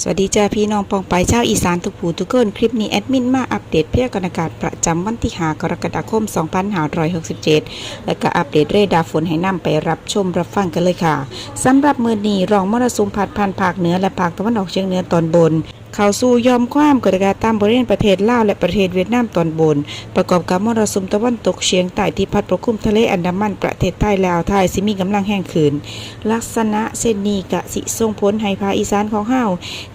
สวัสดีจ้าพี่น้องปองไปชาวอีสานทุกผู้ทุกคนคลิปนี้แอดมินมาอัปเดตเพียกันอากาศประจำวันที่5กรกฎาคม 2567 และก็อัปเดตเรดาร์ฝนให้นำไปรับชมรับฟังกันเลยค่ะสำหรับมือนี้รองมรสุมพัดผ่านภาคเหนือและภาคตะวันออกเฉียงเหนือตอนบน เข้าสู่ยอมความกดอากาศตามบริเวณประเทศลาวและประเทศเวียดนามตอนบน ประกอบกับมรสุมตะวันตกเฉียงใต้ที่พัดปกคลุมทะเลอันดามันประเทศใต้และอ่าวไทยสิมีกำลังแห้งขึ้นลักษณะเส้นนี้กะสิส่งผลให้ภาคอีสานของเฮา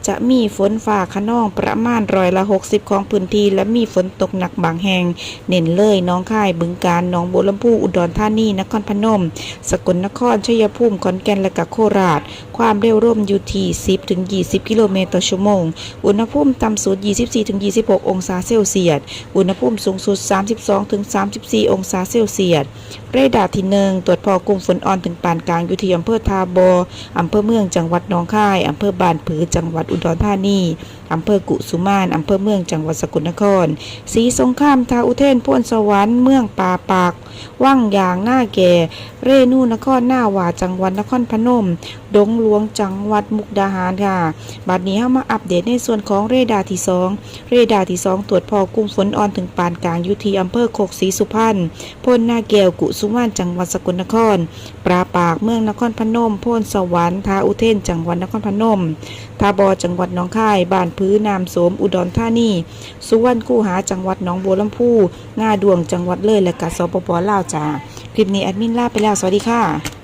จะมีฝนฟ้าขนองประมาณร้อยละ 60 ของพื้นที่และมีฝนตกหนักบางแห่ง เน้นเลยน้องค่ายบึงกาฬหนองบัวลำพูอุดรธานีนครพนม สกลนครชัยภูมิขอนแก่นและกะโคราช ความเร็วร่มอยู่ที่10ถึง20 กิโลเมตรต่อชั่วโมงอุณหภูมิต่ำสุด 24-26 องศาเซลเซียส อุณหภูมิสูงสุด 32-34 องศาเซลเซียส เรดาร์ที่หนึ่งตรวจพอกลุ่มฝนอ่อนถึงปานกลางอยู่ที่อำเภอทาบออำเภอเมืองจังหวัดหนองคายอำเภอบานผือจังหวัดอุดรธานีอำเภอกุสุมานอำเภอเมืองจังหวัดสกลนครศรีสงครามทาอุเทนพ้นสวรรค์เมืองป่าปากว่างยางหน้าแก่ เรนูนครหน้าหวาจังหวัดนครพนม ดงหลวงจังหวัดมุกดาหารค่ะ บัดนี้เฮามาอัปเดตในส่วนของเรดาร์ที่สองเรดาร์ที่สองตรวจพอกลุ่มฝนอ่อนถึงปานกลางอยู่ที่อำเภอโคกศรีสุพรรณพนนาแก้วกุสุมานจังหวัดสกลนคร ปราปากเมืองนครพนมพนสวรรค์ทาอุเทนจังหวัดนครพนมทาบอจังหวัดหนองคาย บ้านพื้นนามโสมอุดรธานี สุวรรณคู่หาจังหวัดหนองบัวลำพูง่าดวงจังหวัดเลยและกะสปปลาวจ้าคลิปนี้แอดมินลาไปแล้วสวัสดีค่ะ